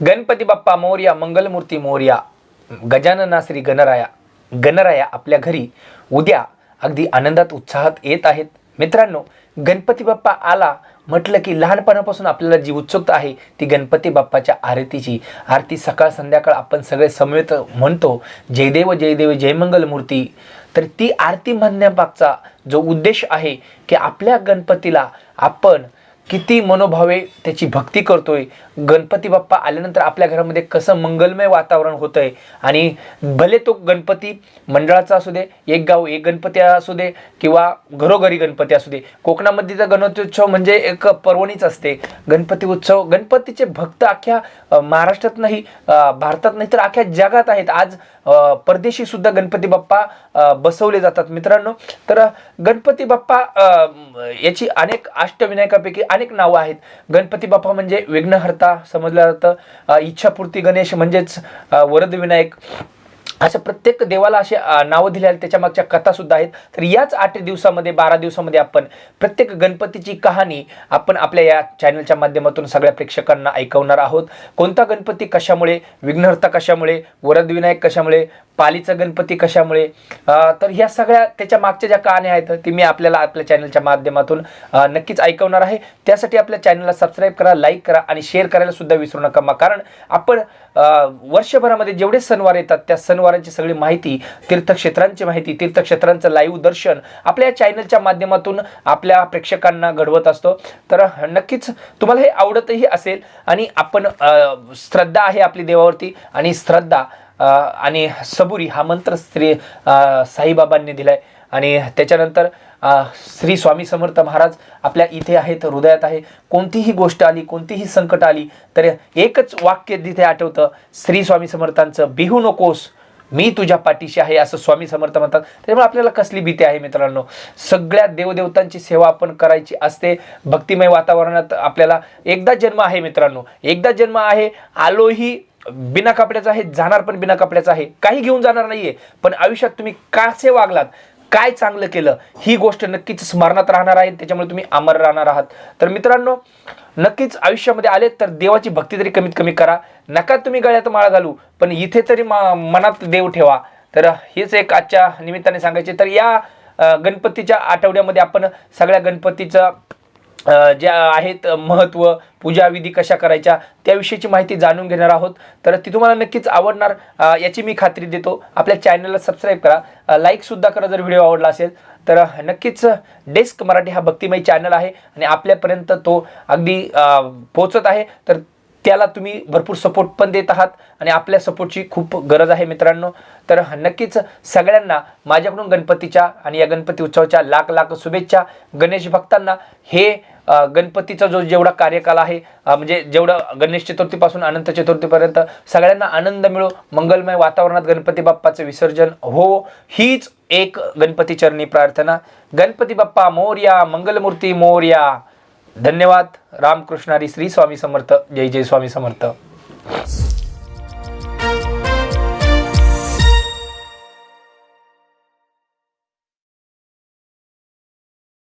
गणपती बाप्पा मोर्या मंगलमूर्ती मोर्या गजानना श्री गणराया गणराया आपल्या घरी उद्या अगदी आनंदात उत्साहात येत आहेत. मित्रांनो गणपती बाप्पा आला म्हटलं की लहानपणापासून आपल्याला जी उत्सुकता आहे ती गणपती बाप्पाच्या आरतीची. आरती सकाळ संध्याकाळ आपण सगळे समवेत म्हणतो जयदेव जयदेव जयमंगल मूर्ती तर ती आरती म्हणण्यामागचा जो उद्देश आहे की आपल्या गणपतीला आपण किती मनोभावे त्याची भक्ती करतोय. गणपती बाप्पा आल्यानंतर आपल्या घरामध्ये कसं मंगलमय वातावरण होतंय. आणि भले तो गणपती मंडळाचा असू दे एक गाव एक गणपती असू दे किंवा घरोघरी गणपती असू दे कोकणामध्येचा गणपती उत्सव म्हणजे एक पर्वणीच असते. गणपती उत्सव गणपतीचे भक्त अख्ख्या महाराष्ट्रात नाही भारतात नाही तर अख्ख्या जगात आहेत. आज परदेशी सुद्धा गणपती बाप्पा बसवले जातात मित्रांनो. तर गणपती बाप्पा याची अनेक अष्टविनायकापैकी अनेक नावं आहेत. गणपती बाप्पा म्हणजे विघ्नहर्ता समजलं जातं. इच्छापूर्ती गणेश म्हणजेच वरदविनायक. वरद विनायक अशा प्रत्येक देवाला असे नावं दिली आहेत. त्याच्या मागच्या कथा सुद्धा आहेत. तर याच आठ दिवसामध्ये बारा दिवसामध्ये आपण प्रत्येक गणपतीची कहाणी आपण आपल्या या चॅनलच्या माध्यमातून सगळ्या प्रेक्षकांना ऐकवणार आहोत. कोणता गणपती कशामुळे विघ्नहर्ता कशामुळे वरदविनायक कशामुळे पालीचा गणपती कशामुळे? तर ह्या सगळ्या त्याच्या मागच्या ज्या कहाण्या आहेत ती मी आपल्याला आपल्या चॅनलच्या माध्यमातून नक्कीच ऐकवणार आहे. त्यासाठी आपल्या चॅनलला सबस्क्राईब करा लाईक करा आणि शेअर करायला सुद्धा विसरू नका मग कारण आपण वर्षभरामध्ये जेवढे सणवार येतात त्या सणवारांची सगळी माहिती तीर्थक्षेत्रांची माहिती तीर्थक्षेत्रांचं लाईव्ह दर्शन आपल्या या चॅनलच्या माध्यमातून आपल्या प्रेक्षकांना घडवत असतो. तर नक्कीच तुम्हाला हे आवडतही असेल आणि आपण श्रद्धा आहे आपली देवावरती आणि श्रद्धा आणि सबुरी हा मंत्र श्री साईबाबांनी साईबाबांनी दिलाय. आणि त्याच्यानंतर श्री स्वामी समर्थ महाराज आपल्या इथे आहेत हृदयात आहे. कोणतीही गोष्ट आली कोणतीही संकट आली तर एकच वाक्य तिथे आठवतं श्री स्वामी समर्थांचं बिहू नकोस मी तुझ्या पाठीशी आहे असं स्वामी समर्थ म्हणतात. त्यामुळे आपल्याला कसली भीती आहे मित्रांनो? सगळ्या देवदेवतांची सेवा आपण करायची असते. भक्तिमय वातावरणात आपल्याला एकदा जन्म आहे मित्रांनो. एकदा जन्म आहे आलोही बिना कपड्याचा आहे जाणार पण बिना कपड्याचा आहे. काही घेऊन जाणार नाहीये. पण आयुष्यात तुम्ही कसे वागलात? काय चांगलं केलं ही गोष्ट नक्कीच स्मरणात राहणार आहे त्याच्यामुळे तुम्ही अमर राहणार आहात. तर मित्रांनो नक्कीच आयुष्यामध्ये आले तर देवाची भक्ती तरी कमीत कमी करा. नका तुम्ही गळ्यात माळ घालू पण इथे तरी मनात देव ठेवा. तर हेच एक आजच्या निमित्ताने सांगायचे. तर या गणपतीच्या आठवड्यामध्ये आपण सगळ्या गणपतीचं ज्या आहेत महत्त्व पूजाविधी कशा करायच्या त्याविषयीची माहिती जाणून घेणार आहोत. तर ती तुम्हाला नक्कीच आवडणार. याची मी खात्री देतो. आपल्या चॅनलला सबस्क्राईब करा. लाईकसुद्धा करा जर व्हिडिओ आवडला असेल. तर नक्कीच डेस्क मराठी हा भक्तिमय चॅनल आहे आणि आपल्यापर्यंत तो अगदी पोचत आहे. तर त्याला तुम्ही भरपूर सपोर्ट पण देत आहात आणि आपल्या सपोर्टची खूप गरज आहे मित्रांनो. तर नक्कीच सगळ्यांना माझ्याकडून गणपतीच्या आणि या गणपती उत्सवाच्या लाख लाख शुभेच्छा. गणेश भक्तांना हे गणपतीचा जो जेवढा कार्यकाल आहे म्हणजे जेवढं गणेश चतुर्थीपासून अनंत चतुर्थीपर्यंत सगळ्यांना आनंद मिळो मंगलमय वातावरणात गणपती बाप्पाचं विसर्जन हो हीच एक गणपती चरणी प्रार्थना. गणपती बाप्पा मोर्या मंगलमूर्ती मोर्या. धन्यवाद. रामकृष्णारी श्री स्वामी समर्थ. जय जय स्वामी समर्थ.